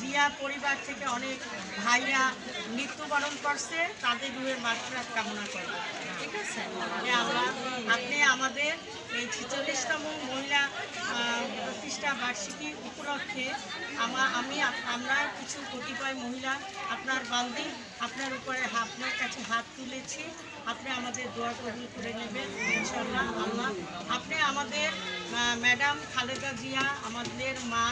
জিয়া পরিবার থেকে অনেক ভাইরা মৃত্যুবরণ করছে, তাদের রুহের মাত্রা কামনা করব। ঠিক আছে? আমরা আপনি আমাদের এই ছেচল্লিশতম মহিলা প্রতিষ্ঠা বার্ষিকী উপলক্ষে আমা, আমি আমরা কিছু কতিপয় মহিলা আপনার বান্দি আপনার উপরে আপনার কাছে হাত তুলেছি। আপনি আমাদের দোয়া কবুল করে নেবেন ইনশাল্লাহ আল্লাহ। আপনি আমাদের ম্যাডাম খালেদা জিয়া, আমাদের মা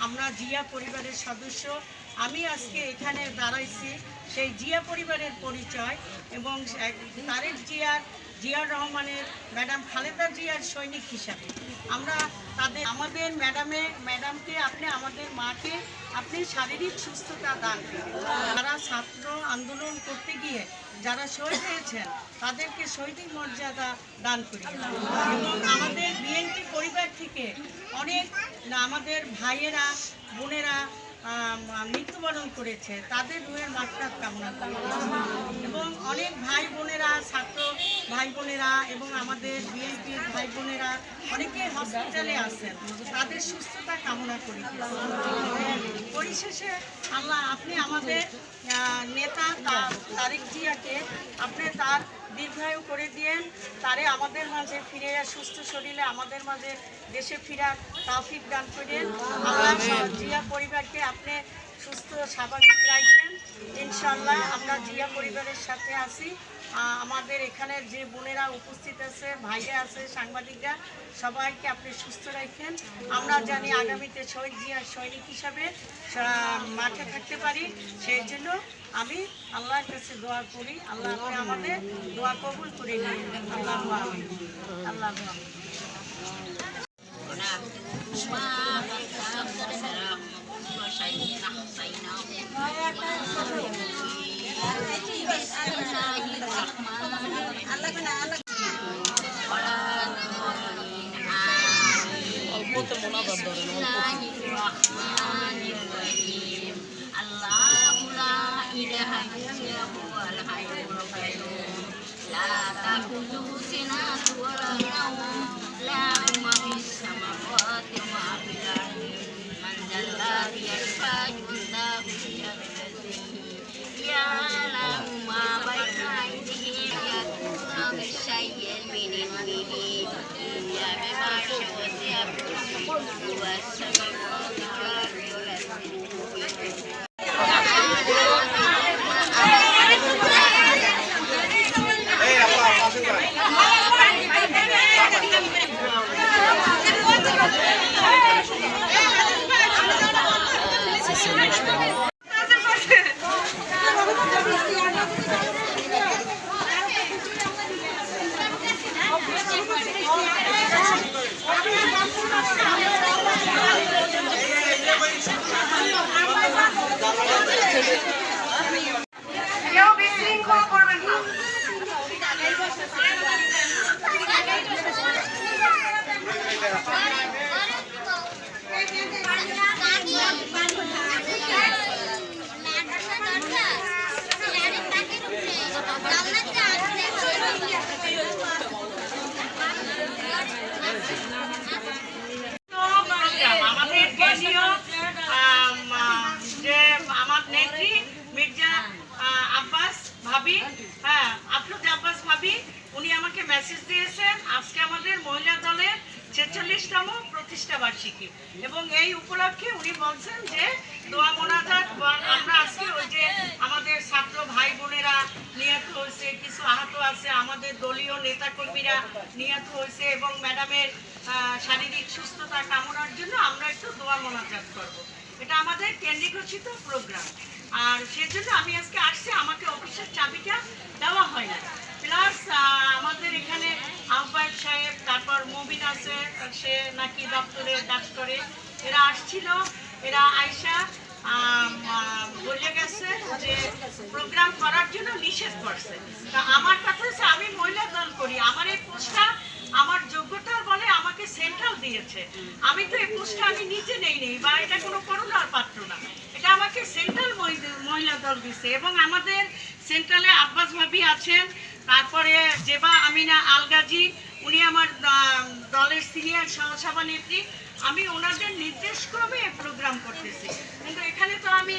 আমরা জিয়া পরিবারের সদস্য। আমি আজকে এখানে দাঁড়াইছি। সেই জিয়া পরিবারের পরিচয় এবং তারেক জিয়ার জিয়ার রহমানের, ম্যাডাম খালেদা জিয়ার সৈনিক হিসাবে। আমরা তাদের, আমাদের ম্যাডামে, ম্যাডামকে আপনি আমাদের মাকে, আপনি শারীরিক সুস্থতা দান যারা ছাত্র আন্দোলন করতে গিয়ে যারা শহীদ হয়েছেন তাদেরকে শহীদের মর্যাদা দান করি। এবং আমাদের বিএনপি পরিবার থেকে অনেক আমাদের ভাইয়েরা, বোনেরা মৃত্যুবরণ করেছে। তাদের রুহের মাত্রা কামনা? এবং অনেক ভাই বোনেরা, ছাত্র ভাই বোনেরা এবং আমাদের বিএনপির ভাই বোনেরা অনেকে হসপিটালে আছেন। তাদের সুস্থতা কামনা করি। পরিশেষে আল্লাহ, আপনি আমাদের নেতা তারেক জিয়াকে, আপনি তার দীর্ঘায়ু করে দিয়েন তারে আমাদের মাঝে ফিরে সুস্থ শরীরে আমাদের মাঝে দেশে ফিরার তাফিক দান করেন আল্লাহ জিয়া পরিবারকে আপনি সুস্থ স্বাভাবিক রাখেন। ইনশাল্লাহ আমরা জিয়া পরিবারের সাথে আছি। আমাদের এখানে যে বোনেরা উপস্থিত আছে ভাইরা আছে সাংবাদিকরা সবাইকে আপনি সুস্থ রাখেন। আমরা জানি আগামীতে শহীদ জিয়া সৈনিক হিসাবে মাঠে থাকতে পারি। সেই জন্য আমি আল্লাহর কাছে দোয়া করি আল্লাহ আমাদের দোয়া কবুল করে নিন। আল্লাহ আল্লাহ বার্ষিকী এবং এই উপলক্ষে উনি বলছেন যে, দোয়া মোনাজাত আমরা আজকে ওই যে আমাদের ছাত্র ভাই বোনেরা নিহত হয়েছে, কিছু আহত আছে, আমাদের দলীয় নেতাকর্মীরা নিহত হয়েছে এবং ম্যাডামের শারীরিক সুস্থতা কামনার জন্য আমরা একটু দোয়া মোনাজাত করব। এটা আমাদের কেন্দ্রীকৃত প্রোগ্রাম। আর সেজন্য আমি আজকে আসছি, আমাকে অফিসের চাবিটা দেওয়া হয় না। প্লাস আমাদের এখানে আহ্বায়ক সাহেব, তারপর মবিন আছে, সে নাকি দপ্তরে কাজ এরা আসছিল, এরা আয়সা বলে গেছে যে প্রোগ্রাম করার জন্য নিষেধ করছে। তা আমার কথা হচ্ছে, আমি মহিলা দল করি, আমার এই পোস্টটা আমার যোগ্যতার বলে, আমাকে সেন্ট্রাল দিয়েছে। আমি তো এই পোস্টটা আমি নিজে নেই নেই বা এটা কোনো করোনার পাত্র না। এটা আমাকে সেন্ট্রাল মহিলা দল দিছে এবং আমাদের সেন্ট্রালে আব্বাস ভাবি আছেন তারপরে জেবা আমিনা আলগাজি, উনি আমার দলের সিনিয়র সহসভানেত্রী আমি ওনাদের নির্দেশ ক্রমে প্রোগ্রাম করতেছি। কিন্তু এখানে তো আমি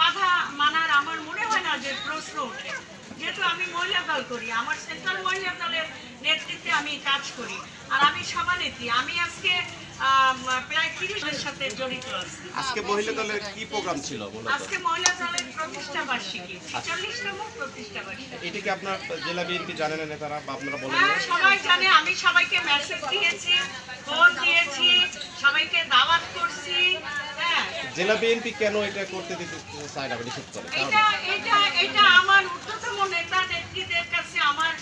বাধা মানার আমার মনে হয় না যে প্রশ্ন ওঠে। যেহেতু আমি মহিলা দল করি, আমার সেন্ট্রাল মহিলা দলের নেতৃত্বে আমি কাজ করি। আর আমি সভানেত্রী। আমি আজকে প্রায় তিরিশের সাথে জড়িত আছি। আজকে মহিলা দলের কি প্রোগ্রাম ছিল আজকে মহিলা দলের প্রতিষ্ঠা বার্ষিকী। চল্লিশতম প্রতিষ্ঠা বার্ষিকী। এটা কি আপনার জেলা বিএনপি জানেন না নেতারা বা আপনারা বলেন হ্যাঁ সবাই জানে। আমি সবাইকে মেসেজ দিয়েছি ফোন দিয়েছি সবাইকে দাওয়াত করছি। হ্যাঁ। জেলা বিএনপি কেন এটা করতে দিতে চায় না নিষেধ করে? এটা এটা এটা আমার ঊর্ধ্বতম নেতা কাছে আমার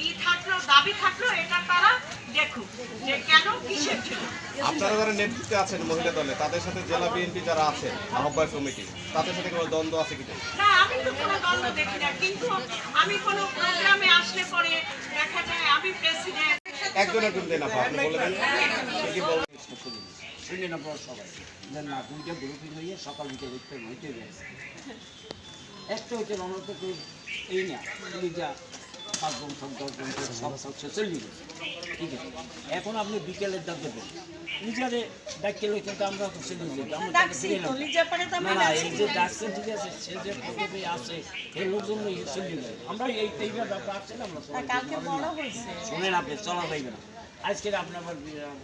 ই থাকল দাবি থাকল এটা তারা দেখুক যে কেন কিসের জন্য। আপনারা যারা নেতৃত্বে আছেন মহিলা দলে তাদের সাথে জেলা বিএনপি যারা আছে আহ্বায়ক কমিটি তাদের সাথে কোনো দ্বন্দ্ব আছে কি না আমি তো কোনো দ্বন্দ্ব দেখি না কিন্তু আমি কোনো প্রোগ্রামে আসলে পরে দেখা যায় আমি প্রেসিডেন্ট। একজন একজন দেন আপা, আপনি বলবেন কি বলবেন? শুনে না পর সবাই না দুইটা গ্রুপিং হয়ে সকাল বিকেল উঠতে হইতে গেছে একটা হইতে আমরা তো কেউ এই না যা পাঁচজন সব দশজন করে সব সব সে চলে গেছে ঠিক আছে? এখন আপনি বিকেলের দেবেন। লইতেন তো আমরা তো চলে যেতাম আমরা তাকে ডাকছি ফিরে তো এলাম লিজা পরে তো না না এই যে ডাকছেন ঠিক আছে সে যে পদবি আছে এই লোকজন চলে যায় আমরা এই এইবার ব্যাপার আসছে না আমরা সবাই কালকে বড় হয়েছে। শুনেন আপনি চলা যাইবে না। আজকে আপনি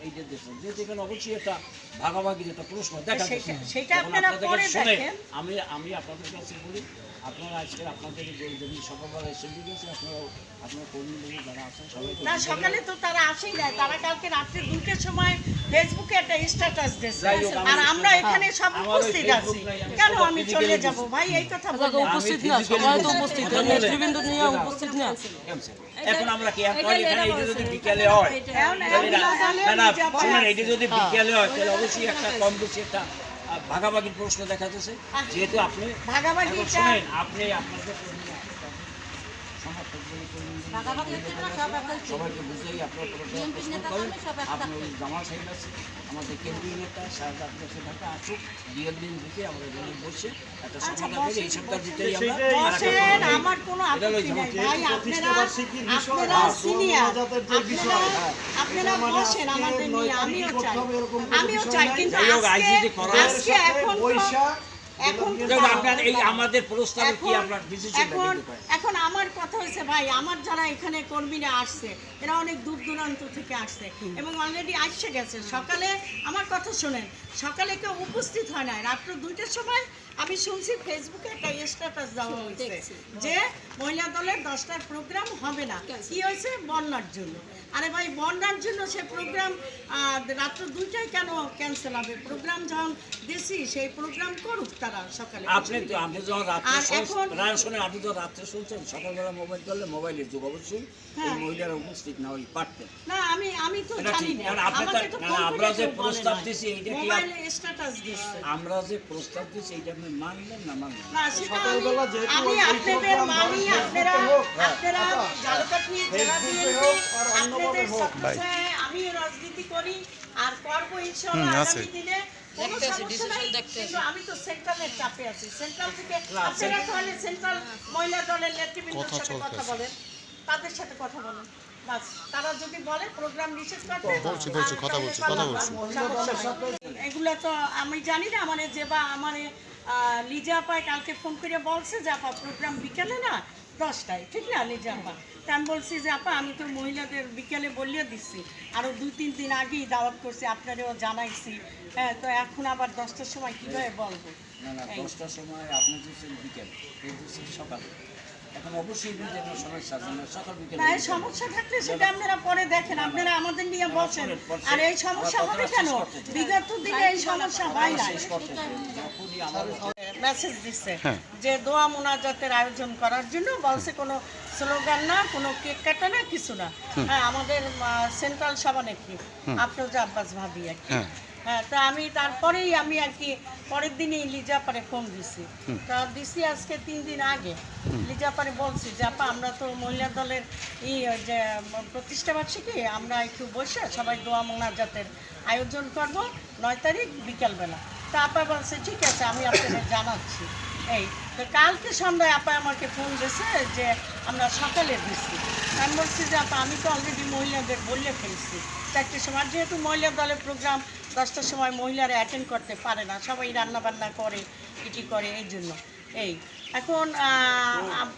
এই যে দেখুন যে এখানে অবশ্যই একটা ভাগাভাগি যেটা প্রশ্ন দেখা সেটা- আপনারা পরে দেখেন। আমি আমি আপনাদের কাছে বলি আপনারা আজকে আপনাদের যদি সকালবেলা এসে গেছে আপনারা আপনার কর্মীদের যারা আছেন সবাইকে না সকালে তো তারা আসেই নাই তারা কালকে রাত্রে দুটোর সময় ফেসবুকে একটা স্ট্যাটাস দিয়েছে আর আমরা এখানে সব উপস্থিত আছি কেন আমি চলে যাব ভাই এই কথা বলবেন উপস্থিত না সবাই তো উপস্থিত। নেতৃবৃন্দ নিয়ে উপস্থিত না এখন আমরা কি এক এখানে এটা যদি বিকেলে হয় না- না না শুনুন এটা যদি বিকেলে হয় তাহলে অবশ্যই একটা কম বেশি একটা ভাগাভাগির প্রশ্ন দেখা যাচ্ছে যেহেতু আপনি ভাগাভাগি আপনি আপনাদের কর্মীদের সবাইকে বুঝেই আপনার আপনি ওই জামা সাহেব আছে আমাদের কেন্দ্রীয় নেতা সাহেব আপনার সেখানে আসুক বিয়ের দিন দিকে আমাদের জন্য বসে একটা সমাধান করে এই সপ্তাহের ভিতরেই আমরা আমার কোনো বসেন আমাদের নিয়ে আমিও চাই। কিন্তু আজকে হয়- এখন এখন আপনার এই আমাদের প্রস্তাবে কি এখন আপনার এখন এখন আমার কথা হয়েছে ভাই আমার যারা এখানে কর্মীরা আসছে এরা অনেক দূর দূরান্ত থেকে আসছে এবং অলরেডি আসছে গেছে। সকালে আমার কথা শোনেন সকালে কেউ উপস্থিত হয় না রাত্র দুইটার সময় আমি শুনছি ফেসবুকে একটা স্ট্যাটাস দেওয়া হয়েছে যে মহিলা দলের দশটার প্রোগ্রাম হবে না। কি হয়েছে? বন্যার জন্য। আরে ভাই বন্যার জন্য সে প্রোগ্রাম রাত্র দুইটায় কেন ক্যান্সেল হবে? প্রোগ্রাম যখন দিছি সেই প্রোগ্রাম করুক তারা সকালে। আপনি তো আপনি যখন রাত্রে আর শুন- আপনি যখন রাত্রে শুনছেন সকালবেলা মোবাইল করলে মোবাইলের যুগ অবশ্যই এই হ্যাঁ। মহিলারা উপস্থিত না ওই পারতেন না আমি আমি তো জানি। না। কারণ তো- আমাকে তো না, ফোন আমরা যে প্রস্তাব। দিছি, এইটা কি মোবাইলে স্ট্যাটাস দিচ্ছে। আমরা যে প্রস্তাব দিচ্ছি এইটা সেটা আমি আমি আপনাদের মানি আপনারা আপনারা ঝালকাঠি জেলা বিএনপি আপনাদের সবকিছুয় আমি রাজনীতি করি আর করব ইনশাআল্লাহ আগামী দিনে। কোনো সমস্যা নাই কিন্তু আমি তো সেন্ট্রালের চাপে আছি। সেন্ট্রাল থেকে আপনারা তাহলে সেন্ট্রাল মহিলা দলের নেতৃবৃন্দের সাথে কথা বলেন। তাদের সাথে কথা বলেন। বাস তারা যদি বলে প্রোগ্রাম নিষেধ করতে বলছি বলছি কথা বলছি কথা বলছি। এগুলো তো আমি জানি না মানে যে বা আমার লিজা আপায় কালকে ফোন করে বলছে যে আপা প্রোগ্রাম বিকেলে না দশটায় ঠিক না লিজা আপা? তা আমি বলছি যে আপা আমি তো মহিলাদের বিকেলে বলিয়ে দিচ্ছি। আরও দু তিন দিন আগেই দাওয়াত করছি আপনারেও জানাইছি। হ্যাঁ তো এখন আবার দশটার সময় কীভাবে বলব? না না দশটার সময় আপনি দিচ্ছেন বিকেল সকাল। এখন অবশ্যই সমস্যা সকাল বিকেল না এই সমস্যা থাকলে সেটা আপনারা পরে দেখেন আপনারা আমাদের নিয়ে বসেন। আর এই সমস্যা হবে কেন? বিগত দিনে এই সমস্যা হয় না। মেসেজ দিচ্ছে যে দোয়া মোনাজাতের আয়োজন করার জন্য বলছে কোনো স্লোগান না কোনো কেক কাটা না কিছু না। হ্যাঁ আমাদের সেন্ট্রাল সভানেত্রী আফরোজা আব্বাস ভাবি আর কি। হ্যাঁ। তা আমি তারপরেই আমি আর কি পরের দিনই লিজা পারে ফোন দিছি। তা দিছি আজকে তিন দিন আগে। লিজা পারে বলছি যে আপা আমরা তো মহিলা দলের ই, যে, প্রতিষ্ঠা বার্ষিকী, আমরা একটু বসে সবাই দোয়া মোনাজাতের আয়োজন করব নয় তারিখ বিকালবেলা। তা আপা বলছে, ঠিক আছে, আমি আপনাদের জানাচ্ছি। এই, তো কালকে সন্ধ্যায় আপা আমাকে ফোন দিয়েছে যে, আমরা সকালে দিচ্ছি। আমি বলছি, যে আপা, আমি তো অলরেডি মহিলাদের বলে ফেলছি। চারটের সময়, যেহেতু মহিলা দলের প্রোগ্রাম দশটার সময় মহিলারা অ্যাটেন্ড করতে পারে না, সবাই রান্না বান্না করে ইটি করে, এই জন্য। এই, এখন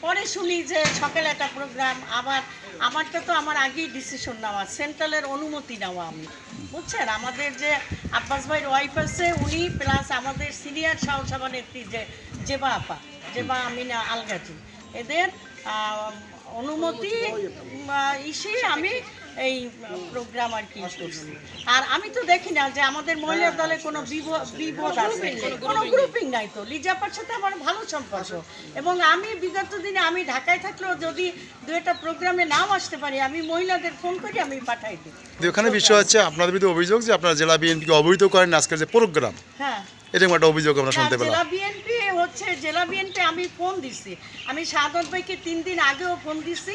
পরে শুনি যে সকালে একটা প্রোগ্রাম আবার, আমারটা তো আমার আগেই ডিসিশন নেওয়া সেন্ট্রালের অনুমতি নেওয়া আমি। বুঝছেন? আমাদের যে আব্বাস ভাইয়ের ওয়াইফ আছে, উনি প্লাস আমাদের সিনিয়র সহসভা নেত্রী যে জেবা আপা জেবা আমিনা আলগাজি। এদের অনুমতি ইসে আমি এই প্রোগ্রাম আর কি। করছি আর আমি তো দেখি না যে আমাদের মহিলা দলে কোনো বিভ- বিভেদ আছে। কোনো গ্রুপিং নাই। তো। লিজাপার সাথে আমার ভালো সম্পর্ক। এবং আমি বিগত দিনে আমি ঢাকায় থাকলেও যদি দু একটা প্রোগ্রামে নাও আসতে পারি আমি মহিলাদের ফোন করে আমি পাঠাই দিই। ওখানে বিষয় হচ্ছে আপনাদের বিরুদ্ধে অভিযোগ যে আপনারা জেলা বিএনপিকে অবহিত করেন আজকের যে প্রোগ্রাম হ্যাঁ। এরকম একটা অভিযোগ আমরা শুনতে হ্যাঁ, জেলা পেলাম। বিএনপি হচ্ছে জেলা বিএনপি আমি ফোন দিছি। আমি সাদত ভাইকে তিন দিন আগেও ফোন দিছি।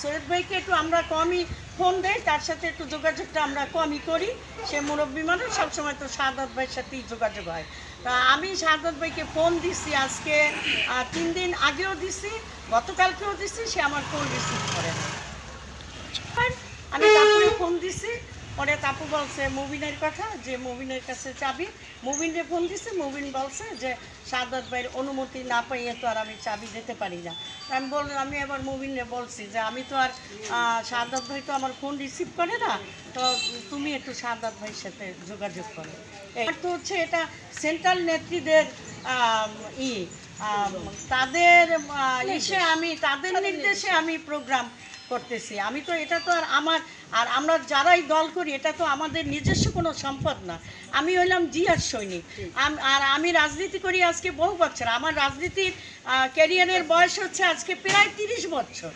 সৈয়দ ভাইকে একটু আমরা কমই ফোন দেই তার সাথে একটু যোগাযোগটা আমরা কমই করি। সে মুরব্বী মানুষ সবসময় তো সাদত ভাইয়ের সাথেই যোগাযোগ হয়। তা আমি সাদত ভাইকে ফোন দিছি আজকে তিন দিন আগেও দিছি গতকালকেও দিছি সে আমার ফোন রিসিভ করে আমি তারপরে ফোন দিছি। পরে তাপু বলছে মুবিনের কথা যে মুবিনের কাছে চাবি। মুবিনরে ফোন দিছে মুবিন বলছে যে সাদাত ভাইয়ের অনুমতি না পাইয়ে তো আর আমি চাবি দিতে পারি না। আমি বল আমি আবার মুবিনরে বলছি যে আমি তো আর সাদাত ভাই তো আমার ফোন রিসিভ করে না তো তুমি একটু সাদাত ভাইয়ের সাথে যোগাযোগ করো। আর তো হচ্ছে এটা সেন্ট্রাল নেত্রীদের ই তাদের ইসে আমি তাদের নির্দেশে। আমি প্রোগ্রাম করতেছি। আমি তো এটা তো আর আমার আর আমরা যারাই দল করি এটা তো আমাদের নিজস্ব কোনো সম্পদ না। আমি হইলাম জিয়ার সৈনিক। আর আমি রাজনীতি করি আজকে বহু বছর। আমার রাজনীতির ক্যারিয়ারের বয়স হচ্ছে আজকে প্রায় তিরিশ বছর।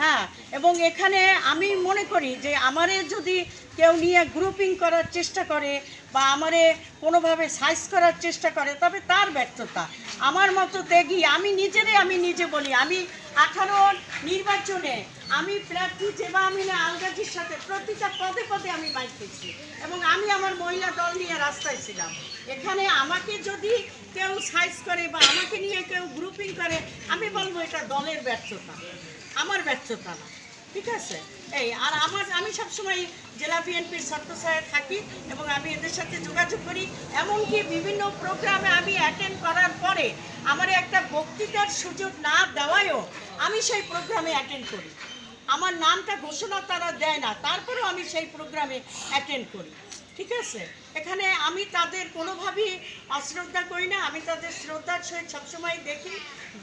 হ্যাঁ এবং এখানে আমি মনে করি যে আমারে যদি কেউ নিয়ে গ্রুপিং করার চেষ্টা করে বা আমারে কোনোভাবে সাইজ করার চেষ্টা করে তবে তার ব্যর্থতা। আমার মতো ত্যাগী আমি নিজেরে আমি নিজে বলি। আমি আঠারো নির্বাচনে আমি প্রার্থী যেবা আমি না আলগাজির সাথে প্রতিটা পদে পদে আমি পেয়েছি এবং আমি আমার মহিলা দল নিয়ে রাস্তায় ছিলাম। এখানে আমাকে যদি কেউ সাইজ করে বা আমাকে নিয়ে কেউ গ্রুপিং করে, আমি বলব এটা দলের ব্যর্থতা। আমার ব্যর্থতা না। ঠিক আছে? এই, আর আমার, আমি সবসময় জেলা বিএনপির ছত্রছায়ায় থাকি এবং আমি এদের সাথে যোগাযোগ করি। এমনকি বিভিন্ন প্রোগ্রামে আমি অ্যাটেন্ড করার পরে আমার একটা বক্তৃতার সুযোগ না দেওয়ায়ও আমি সেই প্রোগ্রামে অ্যাটেন্ড করি। আমার নামটা ঘোষণা তারা দেয় না। তারপরেও আমি সেই প্রোগ্রামে অ্যাটেন্ড করি। ঠিক আছে? এখানে আমি তাদের কোনোভাবেই অশ্রদ্ধা করি না। আমি তাদের শ্রদ্ধার সহিত সবসময় দেখি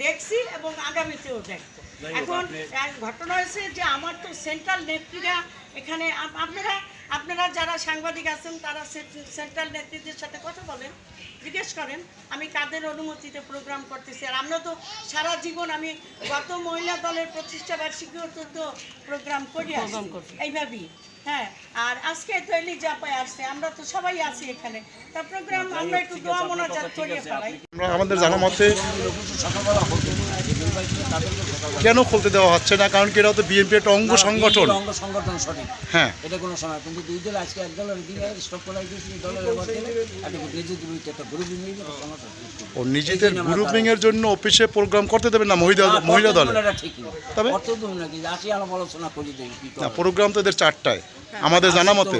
দেখছি এবং আগামীতেও দেখব। এখন এক ঘটনা হয়েছে যে আমার তো সেন্ট্রাল নেত্রীরা এখানে আপনারা আপনারা যারা সাংবাদিক আছেন তারা সেন্ট্রাল নেত্রীদের সাথে কথা বলেন। জিজ্ঞেস করেন আমি কাদের অনুমতিতে প্রোগ্রাম করতেছি? আর আমরা তো সারা জীবন আমি গত মহিলা দলের প্রতিষ্ঠা বার্ষিকীও তো প্রোগ্রাম করি এইভাবেই হ্যাঁ। আর আজকে তো এলিজা পায় আসছে আমরা তো সবাই আছি এখানে। তা প্রোগ্রাম আমরা একটু দোয়া মোনাজাত করিয়ে ফেলাই। আমাদের জানা মতে কেন খুলতে দেওয়া হচ্ছে না? কারণ কি এটা তো বিএনপি একটা অঙ্গ সংগঠন। অঙ্গ সংগঠন সঠিক। হ্যাঁ। এটা কোনো সময় কিন্তু দুই দল আজকে এক দলের দিকে স্টপ করাই দিয়েছি দলের গেলে একটা বিরুদ্ধে একটা গ্রুপিং ও নিজেদের গ্রুপিং এর জন্য অফিসে প্রোগ্রাম করতে দেবেন না মহিলা মহিলা দলে? তবে? আলোচনা করি কি না প্রোগ্রাম তো এদের চারটায়। আমাদের জানা মতে।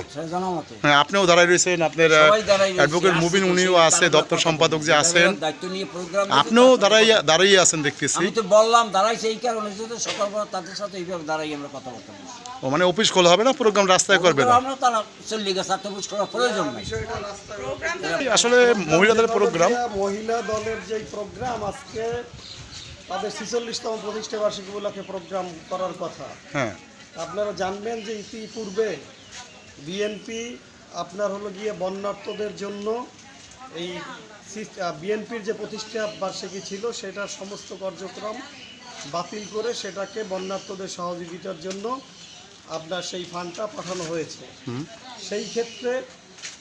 হ্যাঁ আপনিও দাঁড়াই রয়েছেন আপনার অ্যাডভোকেট মুবিন উনিও আছে দপ্তর সম্পাদক যে আছেন। আপনিও দাঁড়াইয়া দাঁড়াইয়া আছেন দেখতেছি। তো বললাম দাঁড়াইছে এই কারণে যে সকালবেলা তাদের সাথে এইভাবে দাঁড়াই আমরা কথাবার্তা বলছি। ও মানে অফিস খোলা হবে না প্রোগ্রাম রাস্তায় করবে না? আমরা তারা চল্লি গেছে আর বুঝ করার প্রয়োজন নাই। আসলে মহিলাদের প্রোগ্রাম। মহিলা দলের যে প্রোগ্রাম আজকে তাদের ছিচল্লিশতম প্রতিষ্ঠা বার্ষিকী উপলক্ষে প্রোগ্রাম করার কথা। হ্যাঁ। আপনারা জানবেন যে ইতিপূর্বে বিএনপি আপনার হলো গিয়ে বন্যার্থদের জন্য এই বিএনপির যে প্রতিষ্ঠা বার্ষিকী ছিল সেটার সমস্ত কার্যক্রম বাতিল করে সেটাকে বন্যার্থদের সহযোগিতার জন্য আপনার সেই ফান্ডটা পাঠানো হয়েছে। সেই ক্ষেত্রে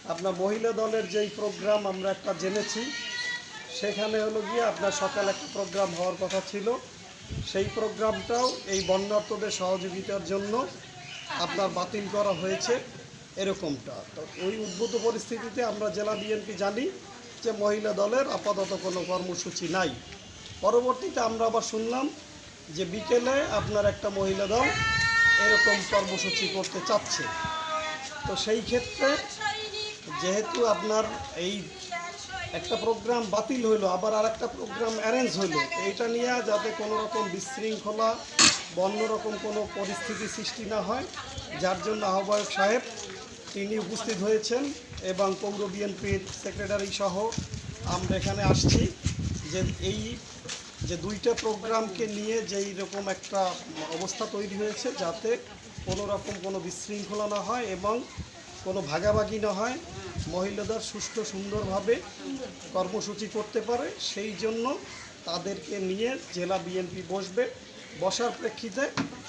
আপনার মহিলা দলের যেই প্রোগ্রাম আমরা একটা জেনেছি সেখানে হলো গিয়ে আপনার সকাল একটা প্রোগ্রাম হওয়ার কথা ছিল। সেই প্রোগ্রামটাও এই বন্যার্থদের সহযোগিতার জন্য আপনার বাতিল করা হয়েছে এরকমটা। তো ওই উদ্ভূত পরিস্থিতিতে আমরা জেলা বিএনপি জানি যে মহিলা দলের আপাতত কোনো কর্মসূচি নাই। পরবর্তীতে আমরা আবার শুনলাম যে বিকেলে আপনার একটা মহিলা দল এরকম কর্মসূচি করতে চাচ্ছে। তো সেই ক্ষেত্রে যেহেতু আপনার এই একটা প্রোগ্রাম বাতিল হইল, আবার আর একটা প্রোগ্রাম অ্যারেঞ্জ হইল এইটা নিয়ে যাতে কোনো রকম বিশৃঙ্খলা বা অন্যরকম কোনো পরিস্থিতি সৃষ্টি না হয়, যার জন্য আহ্বায়ক সাহেব তিনি উপস্থিত হয়েছেন এবং পৌর বিএনপির সেক্রেটারি সহ আমরা এখানে আসছি যে এই যে দুইটা প্রোগ্রামকে নিয়ে যেই রকম একটা অবস্থা তৈরি হয়েছে যাতে কোনো রকম কোনো বিশৃঙ্খলা না হয় এবং কোনো ভাগাভাগি না হয়। মহিলাদের সুস্থ সুন্দরভাবে কর্মসূচি করতে পারে সেই জন্য তাদেরকে নিয়ে জেলা বিএনপি বসবে বসার প্রেক্ষিতে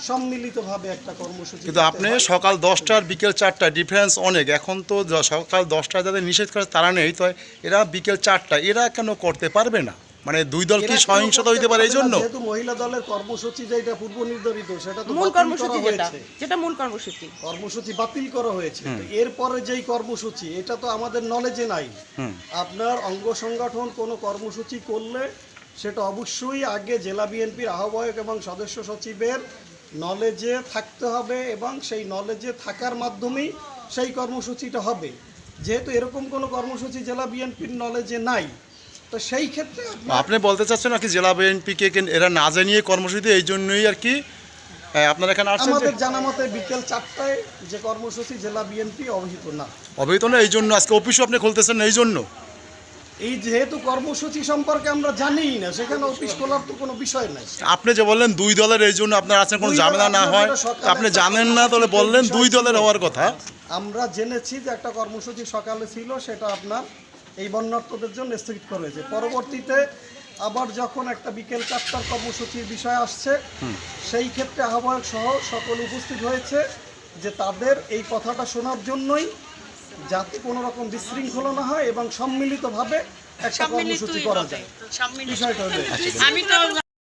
সম্মিলিতভাবে একটা কর্মসূচি কিন্তু আপনি। সকাল দশটার বিকেল চারটা ডিফারেন্স অনেক এখন তো সকাল দশটায় যাদের নিষেধ করে তারা নেই তো এরা বিকেল চারটা এরা কেন করতে পারবে না মানে দুই দল কি সহিংসতা হইতে পারে এই জন্য যেহেতু মহিলা দলের কর্মসূচি যেটা পূর্ব নির্ধারিত সেটা তো মূল কর্মসূচি যেটা যেটা মূল কর্মসূচি। কর্মসূচি বাতিল করা হয়েছে। তো এরপরে যেই কর্মসূচি এটা তো আমাদের নলেজে নাই। আপনার অঙ্গ সংগঠন কোনো কর্মসূচি করলে সেটা অবশ্যই আগে জেলা বিএনপির আহ্বায়ক এবং সদস্য সচিবের নলেজে থাকতে হবে এবং সেই নলেজে থাকার মাধ্যমেই সেই কর্মসূচিটা হবে। যেহেতু এরকম কোনো কর্মসূচি জেলা বিএনপির নলেজে নাই তো সেই ক্ষেত্রে আপনি বলতে চাচ্ছেন নাকি জেলা বিএনপিকে এরা না জানিয়ে কর্মসূচিতে এই জন্যই আর কি হ্যাঁ, আপনারা এখানে আসছেন আমাদের জানা মতে বিকেল চারটায় যে কর্মসূচি জেলা বিএনপি অবহিত না। অবহিত না এই জন্য আজকে অফিসও আপনি খুলতেছেন না এই জন্য? এই যেহেতু কর্মসূচি সম্পর্কে আমরা জানিই না সেখানে অফিস খোলার তো কোনো বিষয় নাই। আপনি যে বললেন দুই দলের এই জন্য আপনার আছেন কোনো ঝামেলা না হয় আপনি জানেন না তাহলে বললেন দুই দলের হওয়ার কথা। আমরা জেনেছি যে একটা কর্মসূচি সকালে ছিল সেটা আপনার এই বন্যার্থদের জন্য স্থগিত করা হয়েছে। পরবর্তীতে আবার যখন একটা বিকেল চারটার কর্মসূচির বিষয় আসছে সেই ক্ষেত্রে আহ্বায়ক সহ সকল উপস্থিত হয়েছে যে তাদের এই কথাটা শোনার জন্যই যাতে কোনো রকম বিশৃঙ্খলা না হয় এবং সম্মিলিতভাবে একটা কর্মসূচি করা যায়। বিষয়টা